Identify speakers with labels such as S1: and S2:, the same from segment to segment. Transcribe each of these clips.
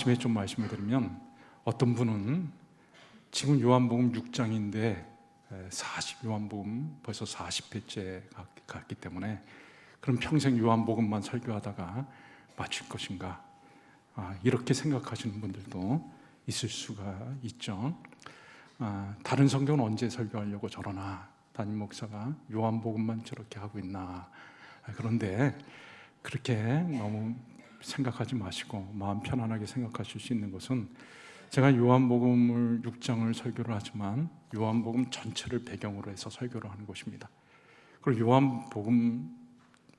S1: 아침에 좀 말씀을 드리면 어떤 분은 지금 요한복음 6장인데 40 요한복음 벌써 40회째 갔기 때문에 그럼 평생 요한복음만 설교하다가 마칠 것인가? 아, 이렇게 생각하시는 분들도 있을 수가 있죠. 아, 다른 성경은 언제 설교하려고 저러나? 담임 목사가 요한복음만 저렇게 하고 있나? 아, 그런데 그렇게 너무 생각하지 마시고 마음 편안하게 생각하실 수 있는 것은 제가 요한복음을 6장을 설교를 하지만 요한복음 전체를 배경으로 해서 설교를 하는 것입니다. 그리고 요한복음만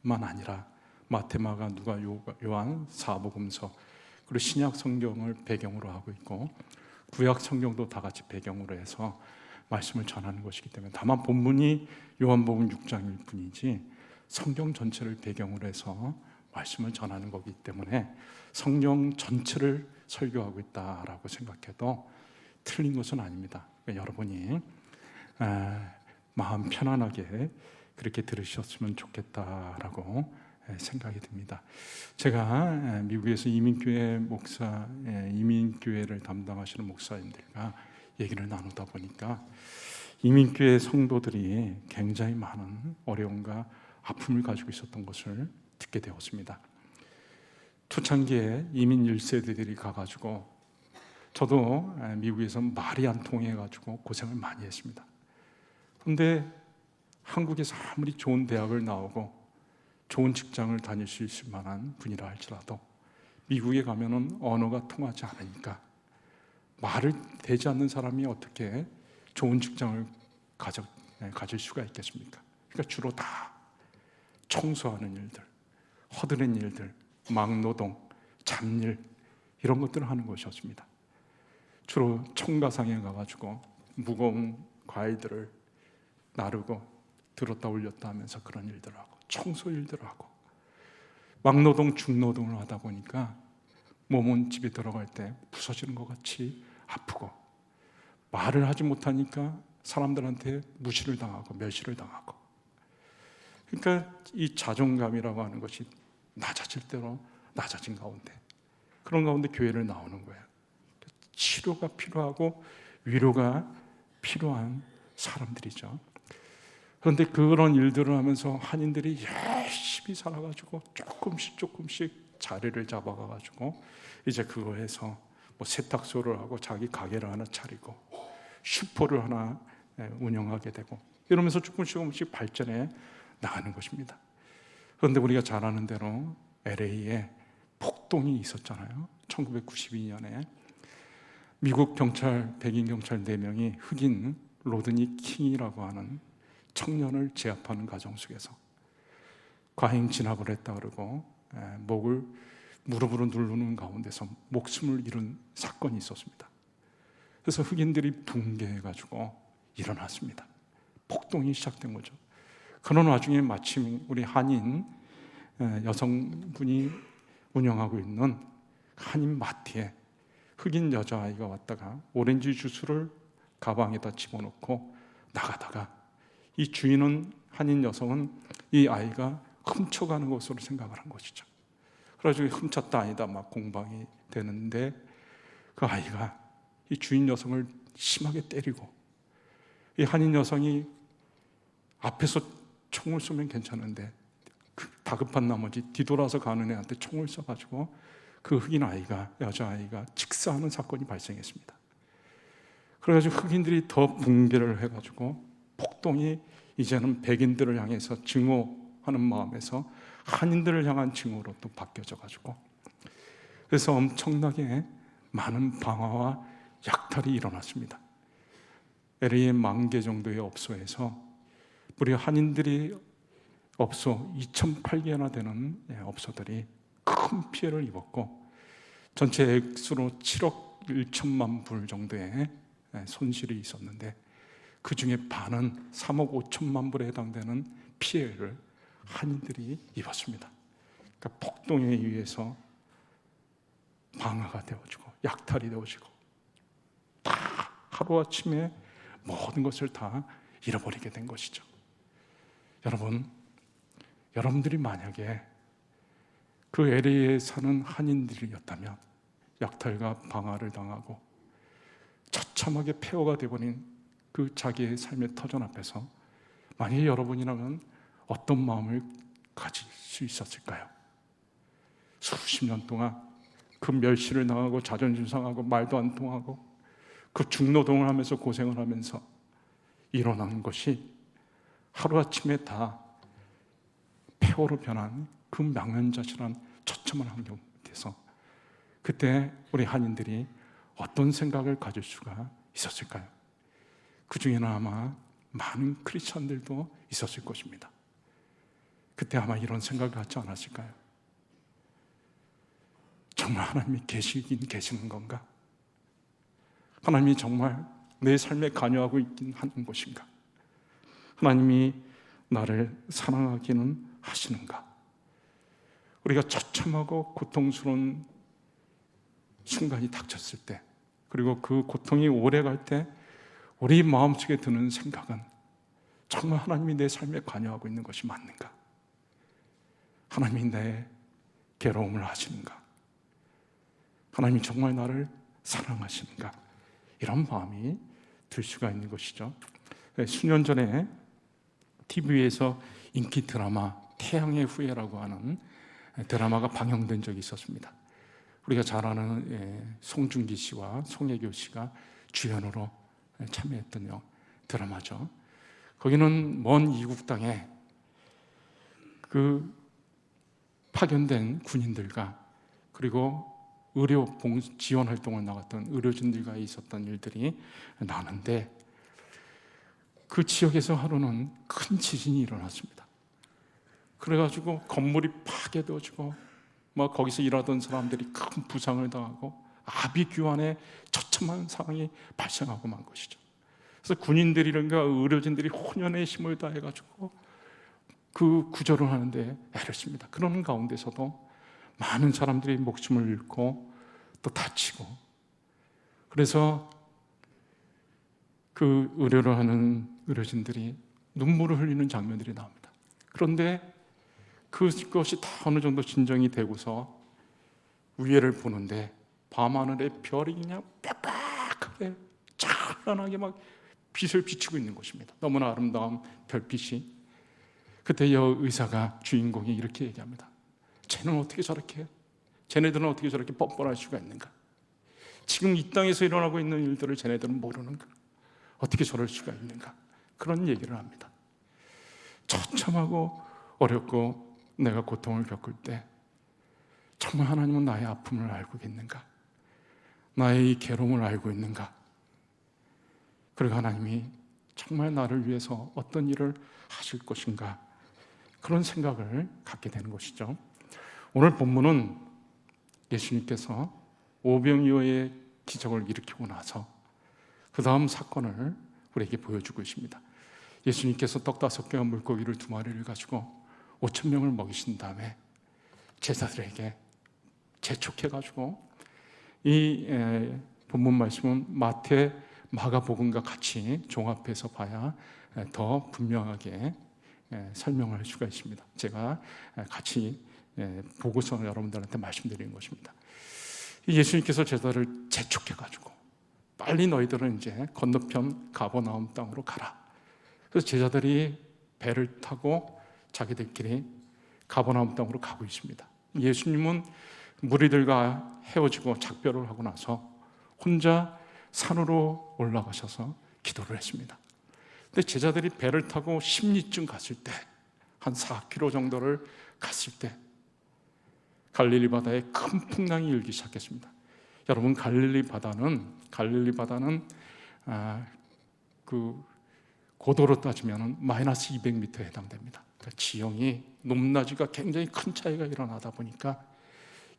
S1: 아니라 마테마가 누가 요한 사복음서 그리고 신약 성경을 배경으로 하고 있고 구약 성경도 다 같이 배경으로 해서 말씀을 전하는 것이기 때문에 다만 본문이 요한복음 6장일 뿐이지 성경 전체를 배경으로 해서 말씀을 전하는 거기 때문에 성경 전체를 설교하고 있다라고 생각해도 틀린 것은 아닙니다. 그러니까 여러분이 마음 편안하게 그렇게 들으셨으면 좋겠다라고 생각이 듭니다. 제가 미국에서 이민교회 목사, 이민교회를 담당하시는 목사님들과 얘기를 나누다 보니까 이민교회 성도들이 굉장히 많은 어려움과 아픔을 가지고 있었던 것을 듣게 되었습니다. 초창기에 이민 1세대들이 가가지고 저도 미국에서 말이 안 통해가지고 고생을 많이 했습니다. 그런데 한국에서 아무리 좋은 대학을 나오고 좋은 직장을 다닐 수 있을 만한 분이라 할지라도 미국에 가면은 언어가 통하지 않으니까 말을 되지 않는 사람이 어떻게 좋은 직장을 가져, 가질 수가 있겠습니까? 그러니까 주로 다 청소하는 일들, 허드렛 일들, 막노동, 잡일 이런 것들을 하는 것이었습니다. 주로 청가상에 가가지고 무거운 과일들을 나르고 들었다 올렸다 하면서 그런 일들을 하고 청소 일들을 하고 막노동, 중노동을 하다 보니까 몸은 집에 들어갈 때 부서지는 것 같이 아프고 말을 하지 못하니까 사람들한테 무시를 당하고 멸시를 당하고 그러니까 이 자존감이라고 하는 것이 낮아질 대로 낮아진 가운데 그런 가운데 교회를 나오는 거예요. 치료가 필요하고 위로가 필요한 사람들이죠. 그런데 그런 일들을 하면서 한인들이 열심히 살아가지고 조금씩 조금씩 자리를 잡아가가지고 이제 그거 해서 뭐 세탁소를 하고 자기 가게를 하나 차리고 슈퍼를 하나 운영하게 되고 이러면서 조금씩 조금씩 발전해 나가는 것입니다. 그런데 우리가 잘 아는 대로 LA에 폭동이 있었잖아요. 1992년에 미국 경찰 백인 경찰 4명이 흑인 로드니 킹이라고 하는 청년을 제압하는 과정 속에서 과잉 진압을 했다 그러고 목을 무릎으로 누르는 가운데서 목숨을 잃은 사건이 있었습니다. 그래서 흑인들이 붕괴해 가지고 일어났습니다. 폭동이 시작된 거죠. 그런 와중에 마침 우리 한인 여성분이 운영하고 있는 한인 마트에 흑인 여자아이가 왔다가 오렌지 주스를 가방에다 집어넣고 나가다가 이 주인은 한인 여성은 이 아이가 훔쳐가는 것으로 생각을 한 것이죠. 그래가지고 훔쳤다 아니다 막 공방이 되는데 그 아이가 이 주인 여성을 심하게 때리고 이 한인 여성이 앞에서 총을 쏘면 괜찮은데 그 다급한 나머지 뒤돌아서 가는 애한테 총을 쏴가지고 그 흑인 아이가 여자 아이가 직사하는 사건이 발생했습니다. 그래가지고 흑인들이 더 붕괴를 해가지고 폭동이 이제는 백인들을 향해서 증오하는 마음에서 한인들을 향한 증오로 또 바뀌어져 가지고 그래서 엄청나게 많은 방화와 약탈이 일어났습니다. LA의 만개 정도의 업소에서 우리 한인들이 업소 2,008개나 되는 예, 업소들이 큰 피해를 입었고 전체 액수로 7억 1천만 불 정도의 예, 손실이 있었는데 그 중에 반은 3억 5천만 불에 해당되는 피해를 한인들이 입었습니다. 그러니까 폭동에 의해서 방화가 되어지고 약탈이 되어지고 다 하루아침에 모든 것을 다 잃어버리게 된 것이죠. 여러분, 여러분들이 만약에 그 LA에 사는 한인들이었다면 약탈과 방화를 당하고 처참하게 폐허가 되버린 그 자기의 삶의 터전 앞에서 만약에 여러분이라면 어떤 마음을 가질 수 있었을까요? 수십 년 동안 그 멸시를 당하고 자존심 상하고 말도 안 통하고 그 중노동을 하면서 고생을 하면서 일어나는 것이 하루아침에 다 폐허로 변한 그 망연자실한 처참한 환경 밑에서 그때 우리 한인들이 어떤 생각을 가질 수가 있었을까요? 그 중에는 아마 많은 크리스천들도 있었을 것입니다. 그때 아마 이런 생각을 갖지 않았을까요? 정말 하나님이 계시긴 계시는 건가? 하나님이 정말 내 삶에 관여하고 있긴 하는 것인가? 하나님이 나를 사랑하기는 하시는가? 우리가 처참하고 고통스러운 순간이 닥쳤을 때, 그리고 그 고통이 오래 갈 때, 우리 마음속에 드는 생각은 정말 하나님이 내 삶에 관여하고 있는 것이 맞는가? 하나님이 내 괴로움을 하시는가? 하나님이 정말 나를 사랑하시는가? 이런 마음이 들 수가 있는 것이죠. 네, 수년 전에 TV에서 인기 드라마 태양의 후예라고 하는 드라마가 방영된 적이 있었습니다. 우리가 잘 아는 예, 송중기 씨와 송혜교 씨가 주연으로 참여했던 영 드라마죠. 거기는 먼 이국 땅에 그 파견된 군인들과 그리고 의료 봉 지원 활동을 나갔던 의료진들과 있었던 일들이 나는데 그 지역에서 하루는 큰 지진이 일어났습니다. 그래가지고 건물이 파괴되어지고 뭐 거기서 일하던 사람들이 큰 부상을 당하고 아비규환의 처참한 상황이 발생하고 만 것이죠. 그래서 군인들이란가 의료진들이 혼연의 힘을 다해가지고 그 구조를 하는데 애를 씁니다. 그러는 가운데서도 많은 사람들이 목숨을 잃고 또 다치고 그래서 그 의료를 하는 의료진들이 눈물을 흘리는 장면들이 나옵니다. 그런데 그것이 다 어느 정도 진정이 되고서 위에를 보는데 밤하늘에 별이 그냥 빽빽하게 찬란하게 막 빛을 비추고 있는 것입니다. 너무나 아름다운 별빛이. 그때 여 의사가 주인공이 이렇게 얘기합니다. 쟤는 어떻게 저렇게, 쟤네들은 어떻게 저렇게 뻔뻔할 수가 있는가? 지금 이 땅에서 일어나고 있는 일들을 쟤네들은 모르는가? 어떻게 저럴 수가 있는가? 그런 얘기를 합니다. 처참하고 어렵고 내가 고통을 겪을 때 정말 하나님은 나의 아픔을 알고 있는가? 나의 이 괴로움을 알고 있는가? 그리고 하나님이 정말 나를 위해서 어떤 일을 하실 것인가? 그런 생각을 갖게 되는 것이죠. 오늘 본문은 예수님께서 오병이어의 기적을 일으키고 나서 그 다음 사건을 우리에게 보여주고 있습니다. 예수님께서 떡 다섯 개와 물고기를 두 마리를 가지고 오천 명을 먹이신 다음에 제자들에게 재촉해 가지고 이 본문 말씀은 마태, 마가복음과 같이 종합해서 봐야 더 분명하게 설명을 할 수가 있습니다. 제가 같이 보고서 여러분들한테 말씀드리는 것입니다. 예수님께서 제자를 재촉해 가지고 빨리 너희들은 이제 건너편 가버나움 땅으로 가라. 그래서 제자들이 배를 타고 자기들끼리 가버나움 땅으로 가고 있습니다. 예수님은 무리들과 헤어지고 작별을 하고 나서 혼자 산으로 올라가셔서 기도를 했습니다. 근데 제자들이 배를 타고 10리쯤 갔을 때, 한 4km 정도를 갔을 때, 갈릴리 바다에 큰 풍랑이 일기 시작했습니다. 여러분 갈릴리 바다는 갈릴리 바다는 아, 그 고도로 따지면 마이너스 200m에 해당됩니다. 그러니까 지형이 높낮이가 굉장히 큰 차이가 일어나다 보니까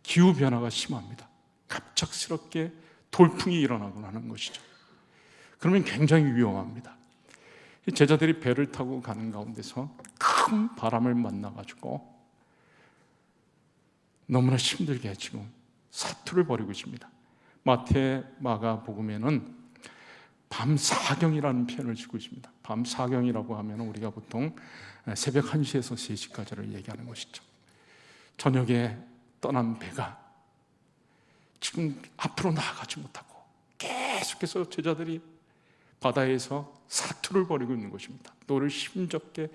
S1: 기후 변화가 심합니다. 갑작스럽게 돌풍이 일어나곤 하는 것이죠. 그러면 굉장히 위험합니다. 제자들이 배를 타고 가는 가운데서 큰 바람을 만나가지고 너무나 힘들게 지금 사투를 벌이고 있습니다. 마태 마가 복음에는 밤 사경이라는 표현을 쓰고 있습니다. 밤 사경이라고 하면 우리가 보통 새벽 1시에서 3시까지를 얘기하는 것이죠. 저녁에 떠난 배가 지금 앞으로 나아가지 못하고 계속해서 제자들이 바다에서 사투를 벌이고 있는 것입니다. 노를 힘겹게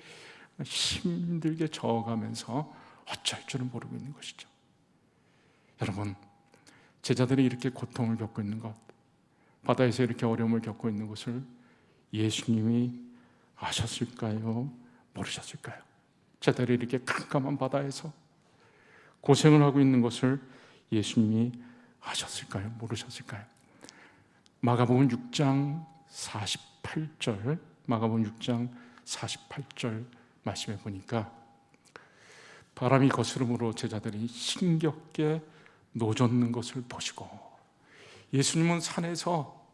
S1: 힘들게 저어가면서 어쩔 줄은 모르고 있는 것이죠. 여러분, 제자들이 이렇게 고통을 겪고 있는 것, 바다에서 이렇게 어려움을 겪고 있는 것을 예수님이 아셨을까요? 모르셨을까요? 제자들이 이렇게 깜깜한 바다에서 고생을 하고 있는 것을 예수님이 아셨을까요? 모르셨을까요? 마가복음 6장 48절 마가복음 6장 48절 말씀해 보니까 바람이 거스름으로 제자들이 힘겹게 노젓는 것을 보시고 예수님은 산에서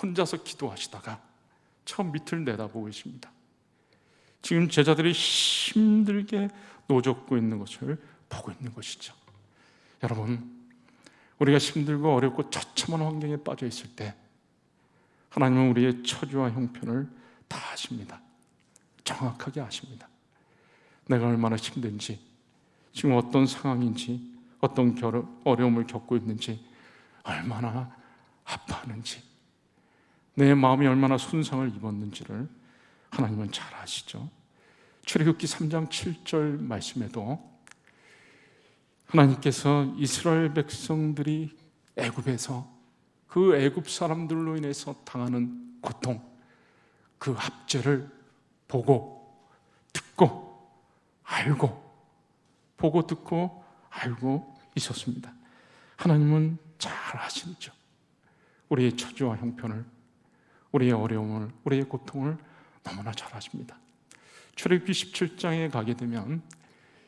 S1: 혼자서 기도하시다가 처음 밑을 내다보고 계십니다. 지금 제자들이 힘들게 노젓고 있는 것을 보고 있는 것이죠. 여러분, 우리가 힘들고 어렵고 처참한 환경에 빠져 있을 때 하나님은 우리의 처지와 형편을 다 아십니다. 정확하게 아십니다. 내가 얼마나 힘든지, 지금 어떤 상황인지, 어떤 어려움을 겪고 있는지, 얼마나 아파하는지, 내 마음이 얼마나 손상을 입었는지를 하나님은 잘 아시죠. 출애굽기 3장 7절 말씀에도 하나님께서 이스라엘 백성들이 애굽에서 그 애굽 사람들로 인해서 당하는 고통, 그 합제를 보고 듣고 알고 보고 듣고 알고 있었습니다. 하나님은 잘 아시죠. 우리의 처지와 형편을, 우리의 어려움을, 우리의 고통을 너무나 잘 아십니다. 출애굽기 17장에 가게 되면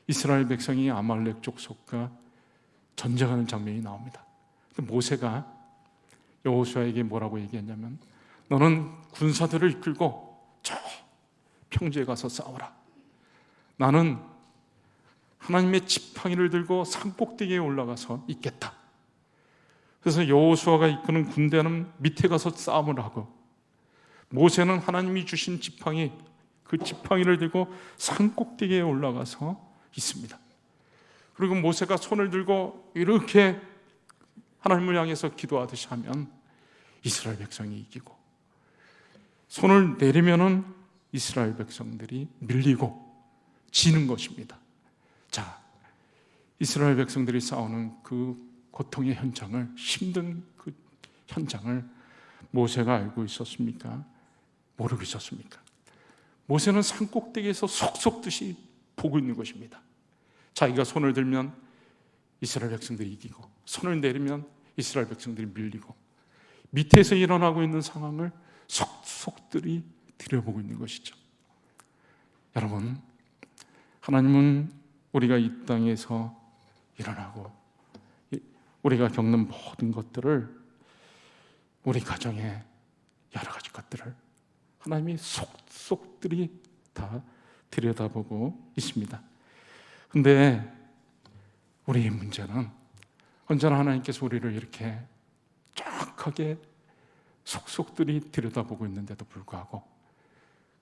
S1: 이스라엘 백성이 아말렉 족속과 전쟁하는 장면이 나옵니다. 모세가 여호수아에게 뭐라고 얘기했냐면 너는 군사들을 이끌고 저 평지에 가서 싸워라. 나는 하나님의 지팡이를 들고 산 꼭대기에 올라가서 있겠다. 그래서 여호수아가 이끄는 군대는 밑에 가서 싸움을 하고 모세는 하나님이 주신 지팡이 그 지팡이를 들고 산 꼭대기에 올라가서 있습니다. 그리고 모세가 손을 들고 이렇게 하나님을 향해서 기도하듯이 하면 이스라엘 백성이 이기고 손을 내리면은 이스라엘 백성들이 밀리고 지는 것입니다. 자, 이스라엘 백성들이 싸우는 그 고통의 현장을 힘든 그 현장을 모세가 알고 있었습니까? 모르고 있었습니까? 모세는 산 꼭대기에서 속속듯이 보고 있는 것입니다. 자기가 손을 들면 이스라엘 백성들이 이기고 손을 내리면 이스라엘 백성들이 밀리고 밑에서 일어나고 있는 상황을 속속들이 들여보고 있는 것이죠. 여러분, 하나님은 우리가 이 땅에서 일어나고 우리가 겪는 모든 것들을 우리 가정의 여러 가지 것들을 하나님이 속속들이 다 들여다보고 있습니다. 근데 우리의 문제는 언제나 하나님께서 우리를 이렇게 정확하게 속속들이 들여다보고 있는데도 불구하고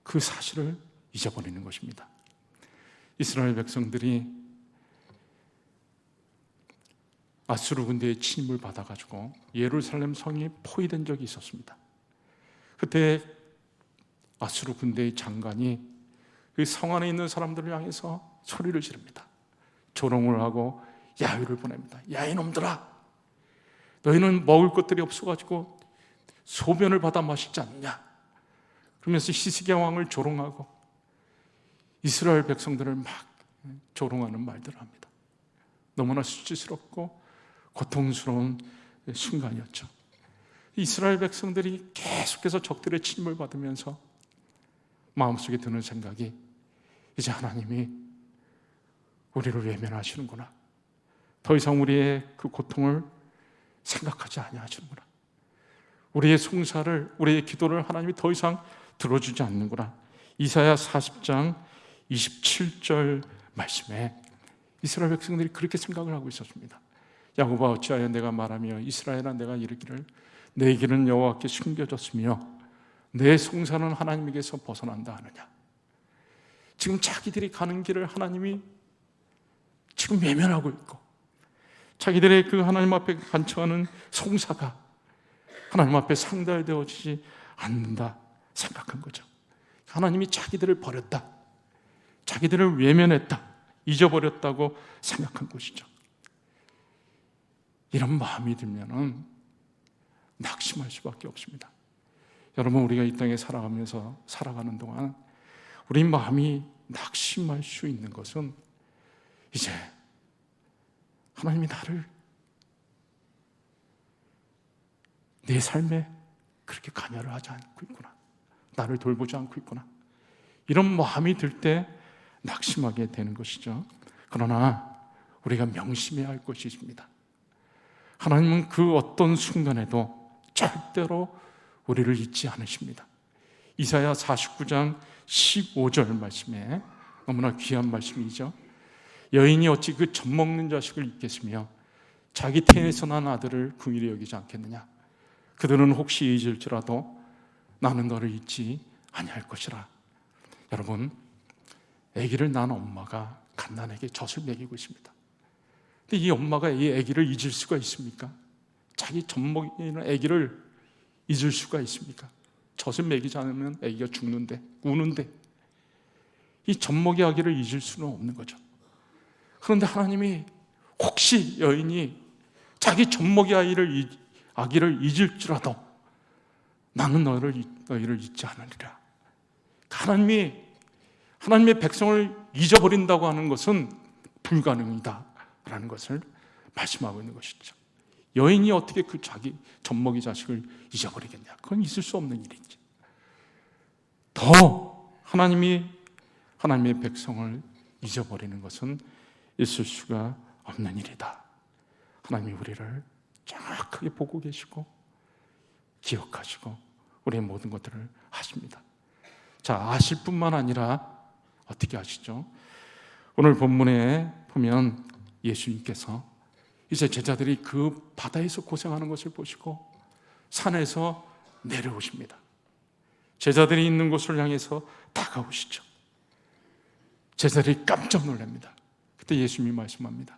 S1: 그 사실을 잊어버리는 것입니다. 이스라엘 백성들이 아수르 군대의 침입을 받아가지고 예루살렘 성이 포위된 적이 있었습니다. 그때 아수르 군대의 장관이 그 성 안에 있는 사람들을 향해서 소리를 지릅니다. 조롱을 하고 야유를 보냅니다. 야 이놈들아, 너희는 먹을 것들이 없어가지고 소변을 받아 마시지 않냐? 그러면서 히스기야 왕을 조롱하고 이스라엘 백성들을 막 조롱하는 말들을 합니다. 너무나 수치스럽고 고통스러운 순간이었죠. 이스라엘 백성들이 계속해서 적들의 침입을 받으면서 마음속에 드는 생각이 이제 하나님이 우리를 외면하시는구나. 더 이상 우리의 그 고통을 생각하지 아니하시는구나. 우리의 송사를 우리의 기도를 하나님이 더 이상 들어주지 않는구나. 이사야 40장 27절 말씀에 이스라엘 백성들이 그렇게 생각을 하고 있었습니다. 야곱아 어찌하여 내가 말하며 이스라엘아 내가 이르기를 내 길은 여호와께 숨겨졌으며 내 송사는 하나님에게서 벗어난다 하느냐. 지금 자기들이 가는 길을 하나님이 지금 외면하고 있고 자기들의 그 하나님 앞에 간청하는 송사가 하나님 앞에 상달되어지지 않는다 생각한 거죠. 하나님이 자기들을 버렸다. 자기들을 외면했다. 잊어버렸다고 생각한 것이죠. 이런 마음이 들면은 낙심할 수밖에 없습니다. 여러분 우리가 이 땅에 살아가면서 살아가는 동안 우리 마음이 낙심할 수 있는 것은 이제 하나님이 나를 내 삶에 그렇게 관여를 하지 않고 있구나. 나를 돌보지 않고 있구나. 이런 마음이 들 때 낙심하게 되는 것이죠. 그러나 우리가 명심해야 할 것이 있습니다. 하나님은 그 어떤 순간에도 절대로 우리를 잊지 않으십니다. 이사야 49장 15절 말씀에 너무나 귀한 말씀이죠. 여인이 어찌 그 젖먹는 자식을 잊겠으며 자기 태에서 난 아들을 긍휼히 여기지 않겠느냐. 그들은 혹시 잊을지라도 나는 너를 잊지 아니할 것이라. 여러분, 아기를 낳은 엄마가 갓난에게 젖을 먹이고 있습니다. 근데 이 엄마가 이 아기를 잊을 수가 있습니까? 자기 젖 먹이는 아기를 잊을 수가 있습니까? 젖을 먹이지 않으면 아기가 죽는데, 우는데 이 젖먹이 아기를 잊을 수는 없는 거죠. 그런데 하나님이 혹시 여인이 자기 젖먹이 아이를 아기를 잊을지라도 나는 너를 너희를 잊지 않으리라. 하나님이 하나님의 백성을 잊어버린다고 하는 것은 불가능이다 라는 것을 말씀하고 있는 것이죠. 여인이 어떻게 그 자기 젖먹이 자식을 잊어버리겠냐? 그건 있을 수 없는 일이지. 더 하나님이 하나님의 백성을 잊어버리는 것은 있을 수가 없는 일이다. 하나님이 우리를 정확하게 보고 계시고 기억하시고 우리의 모든 것들을 하십니다. 자, 아실 뿐만 아니라 어떻게 아시죠? 오늘 본문에 보면 예수님께서 이제 제자들이 그 바다에서 고생하는 것을 보시고 산에서 내려오십니다. 제자들이 있는 곳을 향해서 다가오시죠. 제자들이 깜짝 놀랍니다. 그때 예수님이 말씀합니다.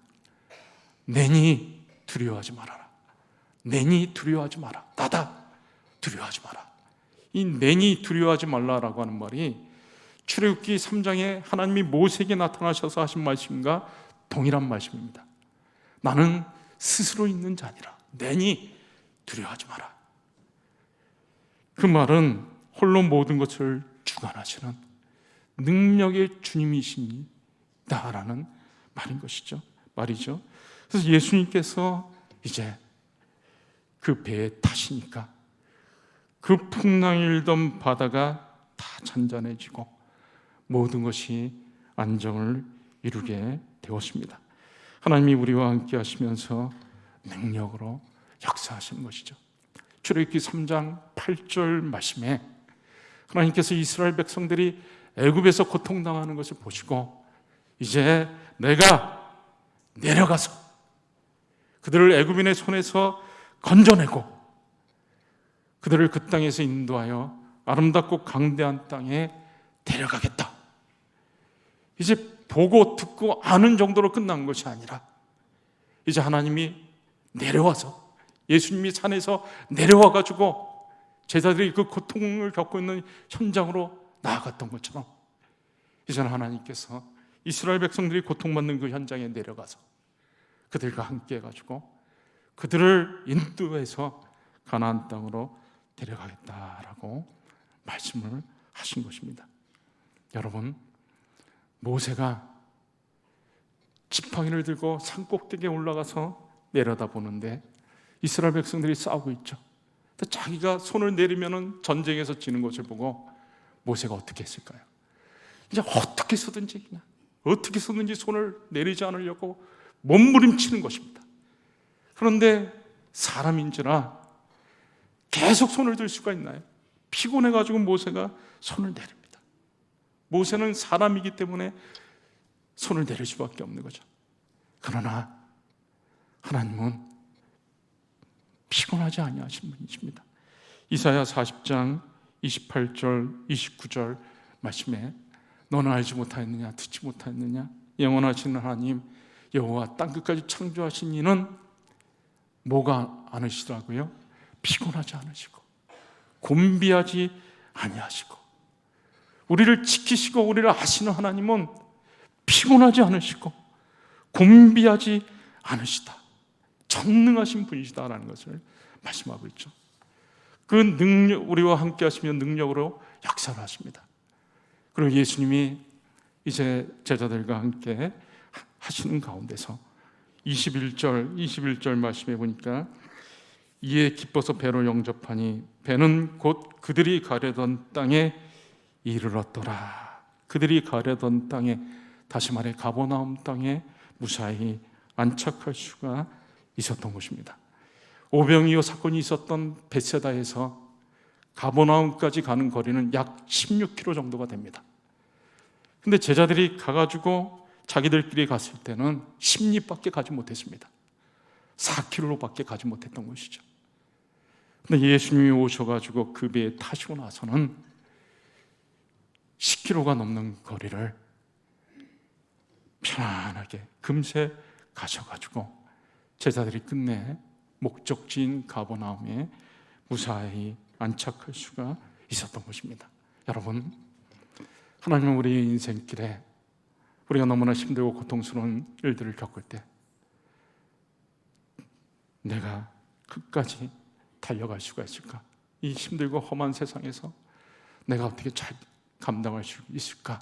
S1: 내니 두려워하지 말아라. 내니 두려워하지 마라. 나다. 두려워하지 마라. 이 내니 두려워하지 말라라고 하는 말이 출애굽기 3장에 하나님이 모세에게 나타나셔서 하신 말씀과 동일한 말씀입니다. 나는 스스로 있는 자니라. 내니 두려워하지 마라. 그 말은 홀로 모든 것을 주관하시는 능력의 주님이십니다라는 말인 것이죠. 말이죠. 그래서 예수님께서 이제 그 배에 타시니까 그 풍랑이 일던 바다가 다 잔잔해지고 모든 것이 안정을 이루게 되었습니다. 하나님이 우리와 함께 하시면서 능력으로 역사하시는 것이죠. 출애굽기 3장 8절 말씀에 하나님께서 이스라엘 백성들이 애굽에서 고통당하는 것을 보시고 이제 내가 내려가서 그들을 애굽인의 손에서 건져내고 그들을 그 땅에서 인도하여 아름답고 강대한 땅에 데려가겠다. 이제 보고 듣고 아는 정도로 끝난 것이 아니라 이제 하나님이 내려와서 예수님이 산에서 내려와 가지고 제자들이 그 고통을 겪고 있는 현장으로 나아갔던 것처럼 이제는 하나님께서 이스라엘 백성들이 고통받는 그 현장에 내려가서 그들과 함께 해가지고 그들을 인도해서 가나안 땅으로 데려가겠다라고 말씀을 하신 것입니다. 여러분 모세가 지팡이를 들고 산 꼭대기에 올라가서 내려다보는데 이스라엘 백성들이 싸우고 있죠. 자기가 손을 내리면 전쟁에서 지는 것을 보고 모세가 어떻게 했을까요? 이제 어떻게 서든지 그냥 어떻게 서든지 손을 내리지 않으려고 몸부림치는 것입니다. 그런데 사람인지라 계속 손을 들 수가 있나요? 피곤해가지고 모세가 손을 내립니다. 모세는 사람이기 때문에 손을 내릴 수밖에 없는 거죠. 그러나 하나님은 피곤하지 아니하신 분이십니다. 이사야 40장 28절, 29절 말씀에 너는 알지 못하였느냐, 듣지 못하였느냐, 영원하신 하나님 여호와 땅 끝까지 창조하신 이는 뭐가 않으시더라고요? 피곤하지 않으시고 곤비하지 아니하시고 우리를 지키시고 우리를 아시는 하나님은 피곤하지 않으시고 곤비하지 않으시다. 전능하신 분이시다라는 것을 말씀하고 있죠. 그 능력 우리와 함께 하시면 능력으로 역사를 하십니다. 그리고 예수님이 이제 제자들과 함께 하시는 가운데서 21절 21절 말씀해 보니까 이에 기뻐서 배로 영접하니 배는 곧 그들이 가려던 땅에 이르렀더라. 그들이 가려던 땅에 다시 말해 가버나움 땅에 무사히 안착할 수가 있었던 것입니다. 오병이어 사건이 있었던 베세다에서 가버나움까지 가는 거리는 약 16km 정도가 됩니다. 근데 제자들이 가가지고 자기들끼리 갔을 때는 10리밖에 가지 못했습니다. 4km로밖에 가지 못했던 것이죠. 근데 예수님이 오셔가지고 그 배에 타시고 나서는 10km가 넘는 거리를 편안하게 금세 가셔가지고 제자들이 끝내 목적지인 가버나움에 무사히 안착할 수가 있었던 것입니다. 여러분, 하나님은 우리의 인생길에 우리가 너무나 힘들고 고통스러운 일들을 겪을 때 내가 끝까지 달려갈 수가 있을까? 이 힘들고 험한 세상에서 내가 어떻게 잘 감당할 수 있을까?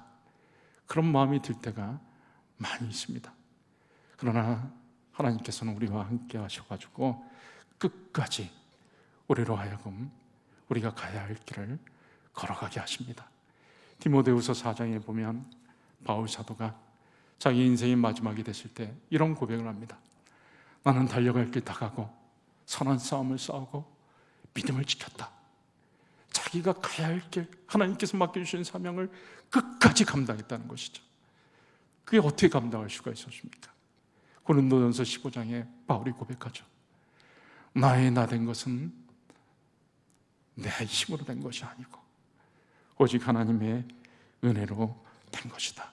S1: 그런 마음이 들 때가 많이 있습니다. 그러나 하나님께서는 우리와 함께 하셔가지고 끝까지 우리로 하여금 우리가 가야 할 길을 걸어가게 하십니다. 디모데후서 4장에 보면 바울 사도가 자기 인생의 마지막이 됐을 때 이런 고백을 합니다. 나는 달려갈 길 다 가고 선한 싸움을 싸우고 믿음을 지켰다. 자기가 가야 할 길, 하나님께서 맡겨주신 사명을 끝까지 감당했다는 것이죠. 그게 어떻게 감당할 수가 있었습니까? 고린도전서 15장에 바울이 고백하죠. 나의 나 된 것은 내 힘으로 된 것이 아니고 오직 하나님의 은혜로 된 것이다.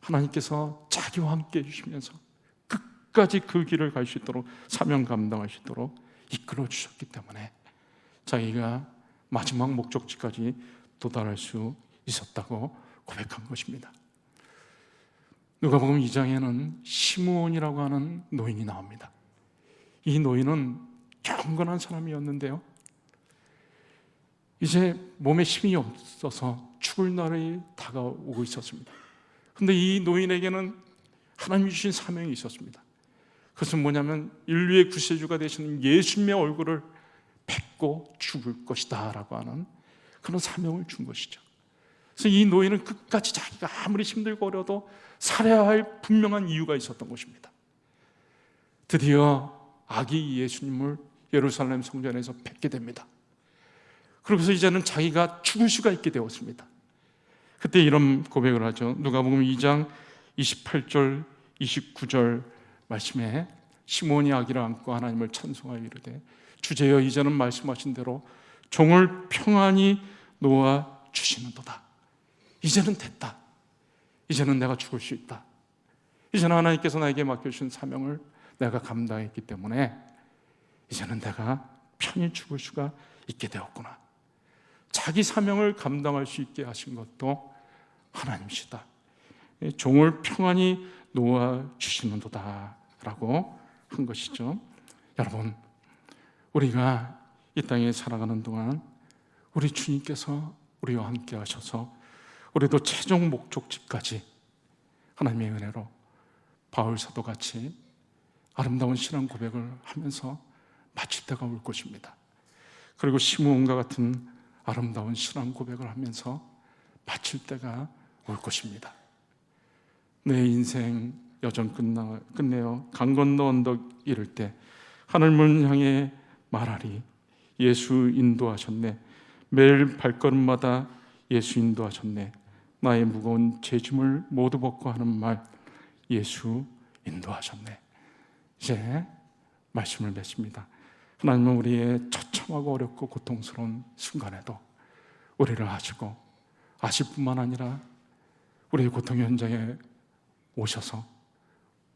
S1: 하나님께서 자기와 함께 해주시면서 끝까지 그 길을 갈 수 있도록 사명 감당할 수 있도록 이끌어 주셨기 때문에 자기가 마지막 목적지까지 도달할 수 있었다고 고백한 것입니다. 누가복음 2장에는 시므온이라고 하는 노인이 나옵니다. 이 노인은 경건한 사람이었는데요. 이제 몸에 힘이 없어서 죽을 날이 다가오고 있었습니다. 근데 이 노인에게는 하나님이 주신 사명이 있었습니다. 그것은 뭐냐면 인류의 구세주가 되시는 예수님의 얼굴을 뵙고 죽을 것이다 라고 하는 그런 사명을 준 것이죠. 그래서 이 노인은 끝까지 자기가 아무리 힘들고 어려도 살아야 할 분명한 이유가 있었던 것입니다. 드디어 아기 예수님을 예루살렘 성전에서 뵙게 됩니다. 그러면서 이제는 자기가 죽을 수가 있게 되었습니다. 그때 이런 고백을 하죠. 누가복음 2장 28절 29절 말씀에 시몬이 아기를 안고 하나님을 찬송하여 이르되 주제여 이제는 말씀하신 대로 종을 평안히 놓아 주시는도다. 이제는 됐다. 이제는 내가 죽을 수 있다. 이제는 하나님께서 나에게 맡겨주신 사명을 내가 감당했기 때문에 이제는 내가 편히 죽을 수가 있게 되었구나. 자기 사명을 감당할 수 있게 하신 것도 하나님이시다. 종을 평안히 놓아 주시는도다라고 한 것이죠. 여러분, 우리가 이 땅에 살아가는 동안 우리 주님께서 우리와 함께 하셔서 우리도 최종 목적지까지 하나님의 은혜로 바울 사도 같이 아름다운 신앙 고백을 하면서 마칠 때가 올 것입니다. 그리고 시므온과 같은 아름다운 신앙 고백을 하면서 마칠 때가 올 것입니다. 내 인생 여정 끝나, 끝내어 강 건너 언덕 이를 때 하늘 문 향해 말하리. 예수 인도하셨네. 매일 발걸음마다 예수 인도하셨네. 나의 무거운 죄짐을 모두 벗고 하는 말 예수 인도하셨네. 이제 말씀을 맺습니다. 하나님은 우리의 처참하고 어렵고 고통스러운 순간에도 우리를 아시고 아실 뿐만 아니라 우리의 고통 현장에 오셔서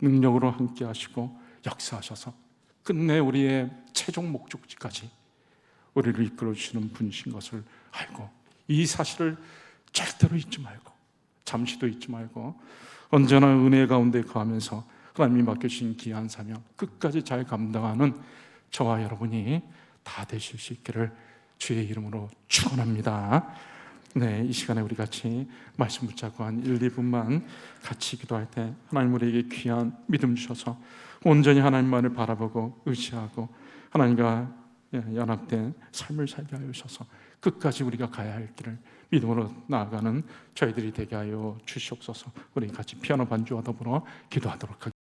S1: 능력으로 함께 하시고 역사하셔서 끝내 우리의 최종 목적지까지 우리를 이끌어 주시는 분이신 것을 알고 이 사실을 절대로 잊지 말고 잠시도 잊지 말고 언제나 은혜 가운데 거하면서 하나님이 맡겨주신 귀한 사명 끝까지 잘 감당하는 저와 여러분이 다 되실 수 있기를 주의 이름으로 축원합니다. 네, 이 시간에 우리 같이 말씀 붙잡고 한 1, 2분만 같이 기도할 때 하나님 우리에게 귀한 믿음 주셔서 온전히 하나님만을 바라보고 의지하고 하나님과 연합된 삶을 살게 하여 주셔서 끝까지 우리가 가야 할 길을 믿음으로 나아가는 저희들이 되게 하여 주시옵소서. 우리 같이 피아노 반주와 더불어 기도하도록 하겠습니다.